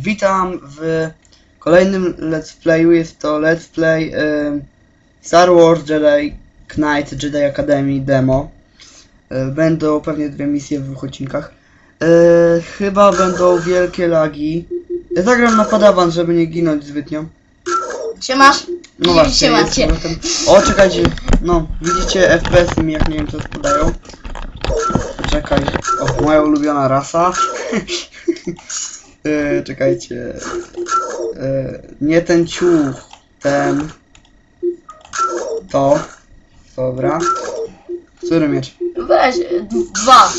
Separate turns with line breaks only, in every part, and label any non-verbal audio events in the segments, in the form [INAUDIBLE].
Witam w kolejnym let's playu. Jest to let's play em, Star Wars Jedi Knight Jedi Academy demo. E, Będą pewnie dwie misje w dwóch odcinkach. E, chyba będą wielkie lagi. Ja zagram na padawan, żeby nie ginąć zbytnio.
Siemasz?
No właśnie, jest powrotem. O, czekajcie. No, widzicie FPS mi jak nie wiem co spadają. Czekaj. O, moja ulubiona rasa. [LAUGHS] e, czekajcie. E, nie ten ciuch. Ten. To. Dobra. Który miecz?
Weź, y, d- dwa.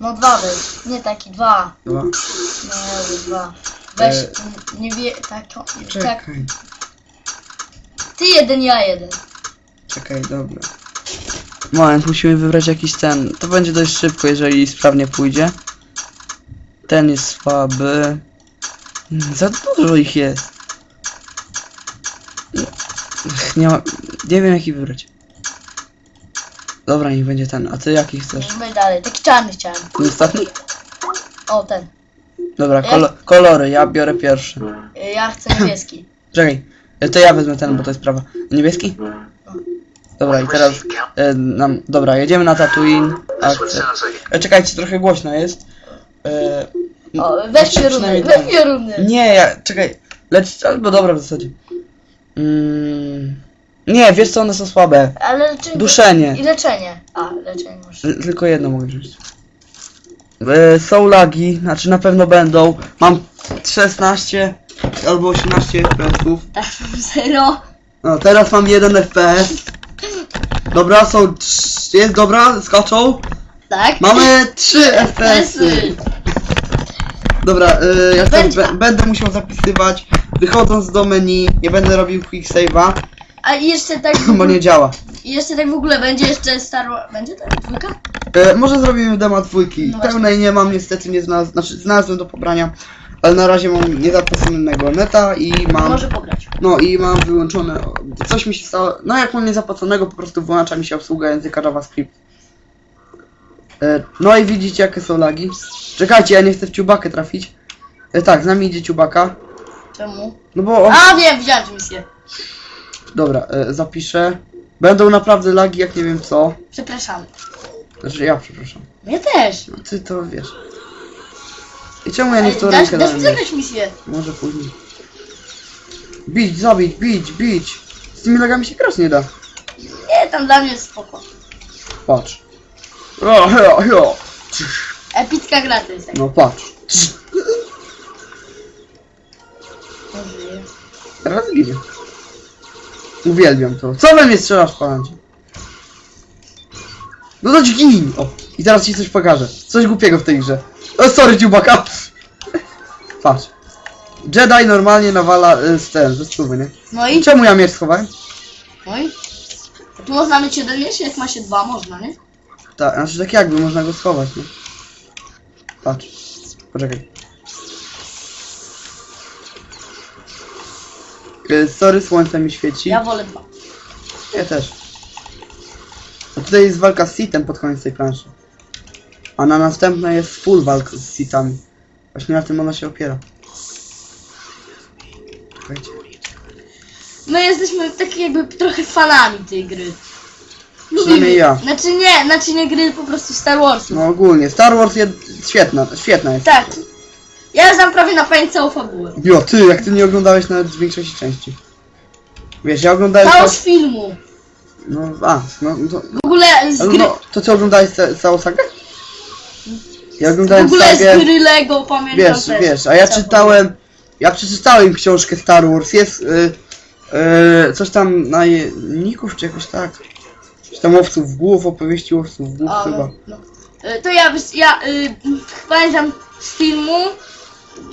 No dwa weź. Nie taki, dwa.
Dwa.
Nie, dwa. Weź,
E,
n- nie wie, tak, tak.
Czekaj.
Ty jeden, ja jeden.
Czekaj, dobra. Moment, musimy wybrać jakiś ten. To będzie dość szybko, jeżeli sprawnie pójdzie. Ten jest słaby. Za dużo ich jest. Ech, Nie, ma, nie wiem jaki wybrać. Dobra, niech będzie ten. A ty jaki chcesz?
Idźmy dalej. Taki czarny chciałem.
Ten ostatni?
O, ten.
Dobra, kolo kolory, ja biorę pierwszy.
Ja chcę niebieski.
Czekaj, e, to ja wezmę ten, bo to jest prawa. Niebieski? Dobra, i teraz e, nam, dobra, jedziemy na Tatooine. Akcja. E, czekajcie, trochę głośno jest. E,
O, weź
znaczy
pioruny,
przynajmniej
weź pioruny.
Nie, ja, czekaj, lecz, albo dobra w zasadzie. Mm, nie, wiesz co, one są słabe.
Ale leczenie.
Duszenie.
I leczenie. A, leczenie.
L- tylko jedno mogę wziąć. E, są lagi, znaczy na pewno będą. Mam 16 albo 18 FPS-ów.
Tak, zero.
No, teraz mam 1 FPS. Dobra, są. trz- Jest dobra, skaczą.
Tak?
Mamy 3 FPS-y. Dobra, y, ja be, będę musiał zapisywać. Wychodząc do menu, nie będę robił quick save'a,
A i jeszcze tak, [LAUGHS]
bo nie działa.
i jeszcze tak w ogóle będzie jeszcze Star Wars. Będzie tak? Dwójka?
E, może zrobimy demo dwójki.
No właśnie.
Pełnej nie mam, niestety nie znalazłem, znaczy znalazłem do pobrania, ale na razie mam niezapłaconego neta i mam.
Może pograć.
No i mam wyłączone. Coś mi się stało. No jak mam niezapłaconego, po prostu włącza mi się obsługa języka JavaScript. E, no i widzicie jakie są lagi. Czekajcie, ja nie chcę w ciubakę trafić. E, tak, z nami idzie ciubaka.
Czemu?
No bo on...
A wiem, widziałem misję.
Dobra, e, zapiszę. Będą naprawdę lagi jak nie wiem co.
Przepraszamy.
Znaczy ja przepraszam.
Ja też.
No ty to wiesz. I czemu ja nie tą
dasz,
rękę
dasz
dałem?
misję.
Może później. Bić, zabić, bić, bić. Z tymi lagami się grać nie da.
Nie, tam dla mnie jest spoko.
Patrz. O, heo, heo.
Epicka gra to jest tak.
No patrz.
Może
Teraz ginie. Uwielbiam to. Co we mnie strzelasz, palancie? No to gin! O, i teraz ci coś pokażę. Coś głupiego w tej grze. O, sorry, dziubaka. Patrz. Jedi normalnie nawala y, z ten, ze nie?
No i?
Czemu ja miecz schowałem?
No i? Tu można mieć jeden miecz, jak ma się dwa, można, nie?
Tak, znaczy tak jakby można go schować, nie? Patrz. Poczekaj. Y, Sorry, słońce mi świeci.
Ja wolę dwa.
Ja też. A tutaj jest walka z Sitem pod koniec tej planszy. A na następnej jest full walk z Sitami. Właśnie na tym ona się opiera. Czekajcie.
My jesteśmy taki jakby trochę fanami tej gry.
Przynajmniej ja.
Znaczy nie, znaczy nie gry po prostu Star Wars.
No ogólnie, Star Wars jest świetna, świetna jest.
Tak. Ja znam prawie na pamięć całą fabułę.
Jo, ty, jak ty nie oglądałeś nawet z większości części. Wiesz, ja oglądałem...
Całość filmu.
No, a, no to...
W ogóle z
Ale
gry,
no, to co oglądałeś ca całą sagę? Ja
w
oglądałem
ogóle
sagę...
z gry Lego pamiętam
Wiesz,
też.
wiesz, a ja
Całą
czytałem, ja przeczytałem książkę Star Wars, jest y, y, coś tam na Ników czy jakoś tak. Coś tam łowców głów, opowieści łowców głów
A,
chyba.
no. Y, To ja, wys- ja y, pamiętam z filmu,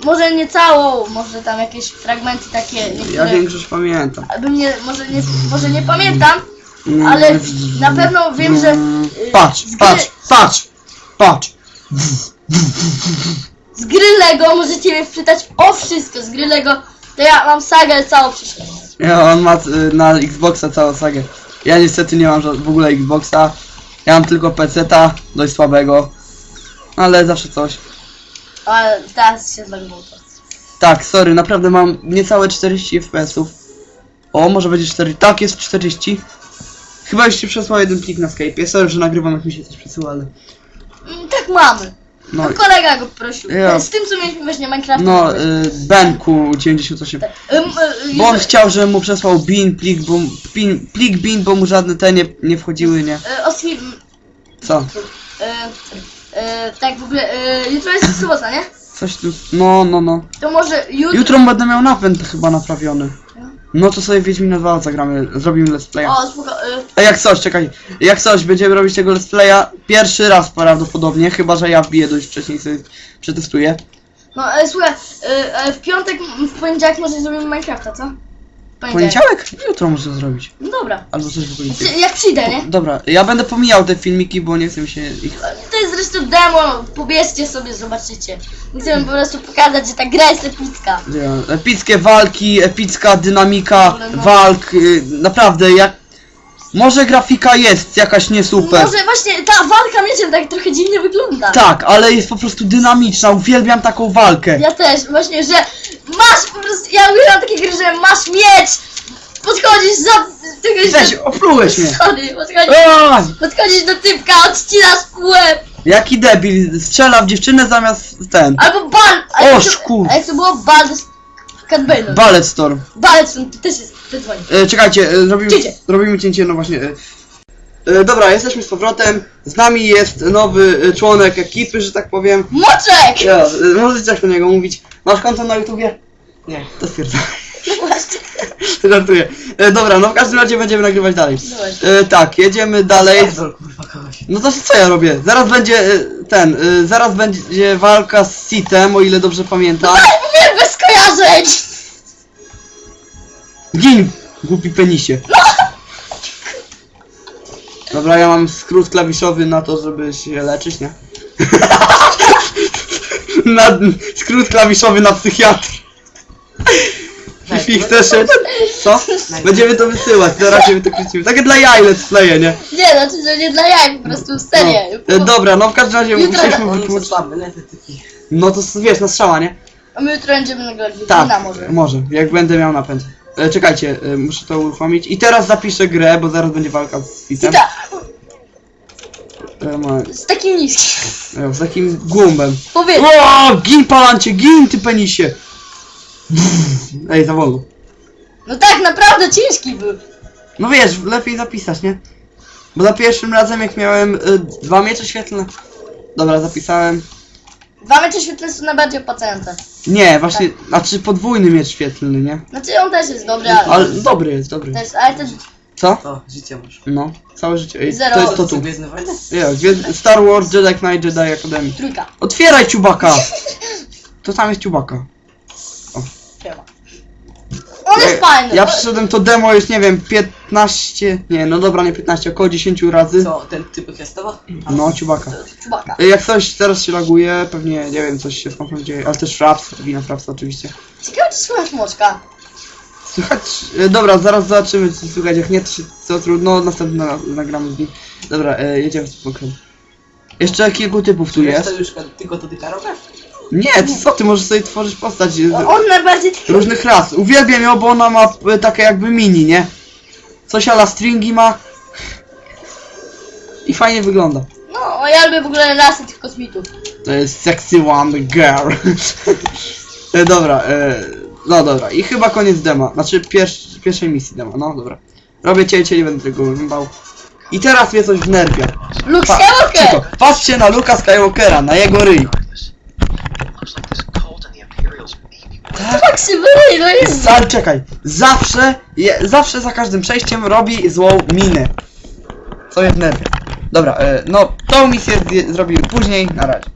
może nie całą, może tam jakieś fragmenty takie,
Ja
niektóre,
większość pamiętam.
bym nie, może nie, może nie pamiętam,
Mm,
ale na pewno wiem, że
mm,
y,
Patrz,
z gry-
patrz, patrz, patrz.
z gry Lego możecie mnie wczytać o wszystko, z gry Lego to ja mam sagę całą przyszłą.
Ja, on ma y, na Xboxa całą sagę. Ja niestety nie mam w ogóle Xboxa. Ja mam tylko PC-ta, dość słabego. Ale zawsze coś.
Ale teraz się zlogował to.
Tak, sorry, naprawdę mam niecałe 40 FPS-ów. O, może będzie 4. Tak, jest 40. Chyba już ci przesłał jeden plik na Skype. Sorry, że nagrywam, jak mi się coś przesyła, ale...
Mm, Tak mamy.
No,
No, kolega go prosił.
Ja-
Z tym co mieliśmy właśnie Minecraft.
no, y, Benku 98.
Tak. Ym, y,
Bo on
y,
chciał, żebym mu przesłał bin, plik, bo, plik bin, bo mu żadne te nie, nie wchodziły, nie?
y, Osfi...
Co?
Y, y, tak w ogóle, y, jutro jest [LAUGHS] sobota, nie?
Coś tu... No, no, no.
To może jutro...
Jutro będę miał napęd chyba naprawiony. No to sobie Wiedźmina 2 zagramy, zrobimy let's playa.
O, spoko, y,
A jak coś, czekaj, jak coś, będziemy robić tego let's playa pierwszy raz prawdopodobnie, chyba że ja wbiję dość wcześniej sobie przetestuję.
no y, słuchaj, y, y, w piątek, w poniedziałek może zrobimy Minecrafta, co?
Poniedziałek? Jutro muszę zrobić.
No dobra.
Albo coś w ogóle.
Czy- Jak przyjdę, nie?
Dobra, ja będę pomijał te filmiki, bo nie chcę mi się ich...
To jest zresztą demo, pobierzcie sobie, zobaczycie. Chcemy po prostu pokazać, że ta gra jest epicka.
Nie, Epickie walki, epicka dynamika
Ale no.
walk, y, naprawdę jak... Może grafika jest jakaś nie super.
Może właśnie ta walka mieczem tak trochę dziwnie wygląda.
Tak, ale jest po prostu dynamiczna, uwielbiam taką walkę.
Ja też, właśnie, że masz po prostu, ja uwielbiam takie gry, że masz miecz, podchodzisz za... Tylko
Weź, oplułeś mnie.
Sorry, podchodzisz,
A,
podchodzisz do typka, odcinasz łeb,
jaki debil, strzela w dziewczynę zamiast ten.
albo bal... a jak to- A jak to było bal z Catbane.
Ballet Storm.
Balec, to też jest, to dzwoni.
E, czekajcie, e, zrobimy,
Cięcie.
robimy cięcie, no właśnie. E, e, dobra, jesteśmy z powrotem. Z nami jest nowy e, członek ekipy, że tak powiem.
Moczek!
Ja, e, możecie coś do niego mówić. Masz konto na YouTubie? Nie, to stwierdzam.
No właśnie. [LAUGHS]
Żartuję. E, dobra, no w każdym razie będziemy nagrywać dalej.
Dawaj.
E, tak, jedziemy dalej.
Pierdol, kurwa kogoś.
No to co ja robię? Zaraz będzie e, ten, e, zaraz będzie walka z Sitem, o ile dobrze pamiętam.
Skojarzeń!
Gin, głupi penisie. Dobra, ja mam skrót klawiszowy na to, żeby się leczyć, nie? [LAUGHS] na, skrót klawiszowy na psychiatr. Fifi, chcesz się? Co? Będziemy to wysyłać, zaraz się to kręcimy. Takie dla jaj let's playe, nie?
Nie, znaczy, że nie dla jaj, po prostu serio.
No. E, dobra, no w każdym razie
Jutro-
musieliśmy wytłumaczyć. No to wiesz, na strzała, nie?
A my jutro będziemy nagrywać
Tak,
może.
może, jak będę miał napęd. E, czekajcie, e, muszę to uruchomić. I teraz zapiszę grę, bo zaraz będzie walka z Sitem.
Sita!
E, ma-
Z takim niskim.
e, z takim głąbem.
Powiedz.
O, gin palancie, gin ty penisie! Ej, za wolno.
No tak, naprawdę ciężki był.
No wiesz, lepiej zapisać, nie? Bo za pierwszym razem jak miałem y, dwa miecze świetlne. Dobra, zapisałem.
Dwa mecze świetlne są najbardziej opłacające.
Nie, właśnie, znaczy podwójny miecz świetlny, nie?
Znaczy on też jest dobry, ale...
Ale dobry jest, dobry.
Też, ale też...
Co?
O, życie masz.
No, całe życie. Ej,
Zero.
to jest to tu.
Co, Gwiezdne Wojny?
Ja, Gwiezd- Star Wars Jedi Knight Jedi Academy.
Trójka.
Otwieraj ciubaka! To tam jest ciubaka.
Siema. Jest fajny.
Ja przyszedłem to demo już nie wiem, 15. Nie, no dobra, nie 15, około 10 razy.
Co, ten typ testował?
No, ciubaka.
Czubaka.
Jak coś teraz się laguje, pewnie nie wiem, coś się z kompem dzieje, ale też Fraps, wina Frapsa oczywiście.
Ciekawe czy słychać moczka.
Słychać, e, dobra, zaraz zobaczymy co słychać, jak nie to się, co trudno, następne na- nagramy z nim. Dobra, e, jedziemy z pokrem. Jeszcze kilku typów tu jest.
to już tylko to tyka robię?
Nie, ty co, ty możesz sobie tworzyć postać
On najbardziej...
różnych ras. Uwielbiam ją, bo ona ma e, takie jakby mini, nie? Coś ala stringi ma. I fajnie wygląda.
No, a ja lubię w ogóle rasy tych kosmitów.
To jest sexy one girl. e, dobra, e, no dobra. I chyba koniec dema. Znaczy pierwsz, pierwszej misji dema, no dobra. Robię cięcie, nie będę tego używał. I teraz mnie coś wnerwia.
Luke
Pa-
Skywalker!
cicho, patrzcie na Luka Skywalkera, na jego ryj.
Tak wyryj, no jest...
Czekaj, zawsze, je, zawsze za każdym przejściem robi złą minę. Co jest wnerwia. Dobra, e, no tą misję zje- zrobimy później, na razie.